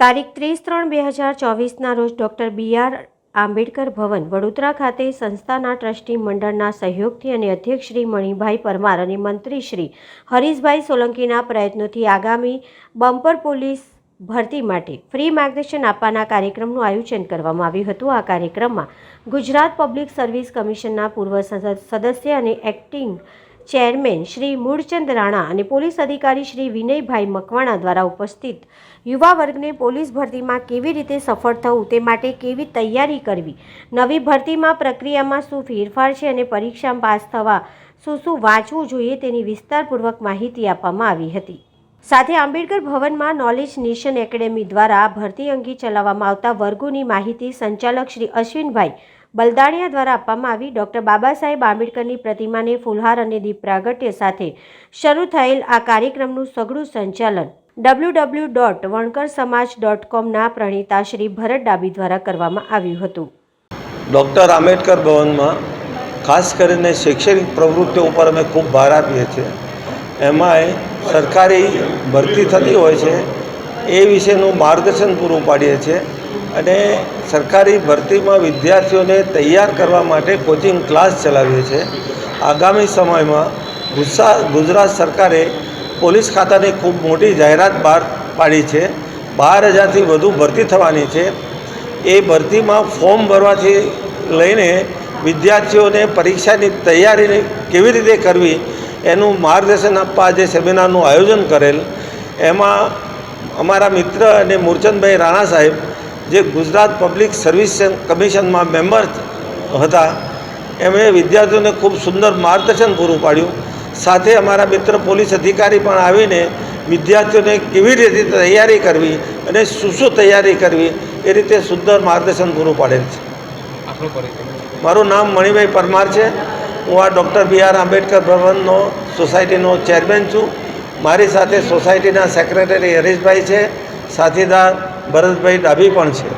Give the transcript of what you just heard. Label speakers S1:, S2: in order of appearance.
S1: તારીખ ત્રીસ ત્રણ બે હજાર ચોવીસના રોજ doctor B R Ambedkar Bhavan, Vadodara ખાતે સંસ્થાના ટ્રસ્ટી મંડળના સહયોગથી અને અધ્યક્ષ શ્રી મણિભાઈ પરમાર અને મંત્રી શ્રી હરીશભાઈ સોલંકીના પ્રયત્નોથી આગામી બમ્પર પોલીસ ભરતી માટે ફ્રી માર્ગદર્શન આપવાના કાર્યક્રમનું આયોજન કરવામાં આવ્યું હતું. આ કાર્યક્રમમાં ગુજરાત પબ્લિક સર્વિસ કમિશનના પૂર્વ સદસ્ય અને એક્ટિંગ ચેરમેન શ્રી મૂળચંદ રાણા અને પોલીસ અધિકારી શ્રી વિનયભાઈ મકવાણા દ્વારા ઉપસ્થિત યુવા વર્ગને પોલીસ ભરતીમાં કેવી રીતે સફળ થવું તે માટે કેવી તૈયારી કરવી, નવી ભરતીમાં પ્રક્રિયામાં શું ફેરફાર છે અને પરીક્ષામાં પાસ થવા શું શું વાંચવું જોઈએ તેની વિસ્તારપૂર્વક માહિતી આપવામાં આવી હતી. સાથે આંબેડકર ભવનમાં નોલેજ નેશન એકેડેમી દ્વારા ભરતી અંગે ચલાવવામાં આવતા વર્ગોની માહિતી સંચાલક શ્રી અશ્વિનભાઈ બલદાણિયા દ્વારા આપવામાં આવી ડૉક્ટર બાબા સાહેબ આંબેડકરની પ્રતિમાને ફૂલહાર અને દીપ પ્રાગટ્ય સાથે શરૂ થયેલ આ કાર્યક્રમનું સઘળું સંચાલન ડબલ્યુ ડબલ્યુ ડોટ વણકર સમાજ ડોટ કોમના પ્રણીતા શ્રી ભરત ડાબી દ્વારા કરવામાં આવ્યું હતું.
S2: ડૉક્ટર આંબેડકર ભવનમાં ખાસ કરીને શૈક્ષણિક પ્રવૃત્તિઓ ઉપર અમે ખૂબ ભાર આપીએ છીએ. એમાંય સરકારી ભરતી થતી હોય છે એ વિશેનું માર્ગદર્શન પૂરું પાડીએ છીએ. અને સરકારી ભરતીમાં વિદ્યાર્થીઓને તૈયાર કરવા માટે કોચિંગ ક્લાસ ચલાવીએ છીએ. આગામી સમયમાં ગુજરાત સરકારે પોલીસ ખાતાની ખૂબ મોટી જાહેરાત બહાર પાડી છે. બાર હજારથી વધુ ભરતી થવાની છે. એ ભરતીમાં ફોર્મ ભરવાથી લઈને વિદ્યાર્થીઓને પરીક્ષાની તૈયારી કેવી રીતે કરવી એનું માર્ગદર્શન આપવા જે સેમિનારનું આયોજન કરેલ. એમાં અમારા મિત્ર અને મૂળચંદભાઈ રાણા સાહેબ જે ગુજરાત પબ્લિક સર્વિસ કમિશનમાં મેમ્બર હતા એમણે વિદ્યાર્થીઓને ખૂબ સુંદર માર્ગદર્શન પૂરું પાડ્યું. સાથે અમારા મિત્ર પોલીસ અધિકારી પણ આવીને વિદ્યાર્થીઓને કેવી રીતે તૈયારી કરવી અને શું શું તૈયારી કરવી એ રીતે સુંદર માર્ગદર્શન પૂરું પાડેલ છે. મારું નામ મણિભાઈ પરમાર છે. હું આ ડૉક્ટર બી આર આંબેડકર ભવનનો સોસાયટીનો ચેરમેન છું. મારી સાથે સોસાયટીના સેક્રેટરી હરીશભાઈ છે. સાથીદાર ભરતભાઈ ડાભી પણ છે.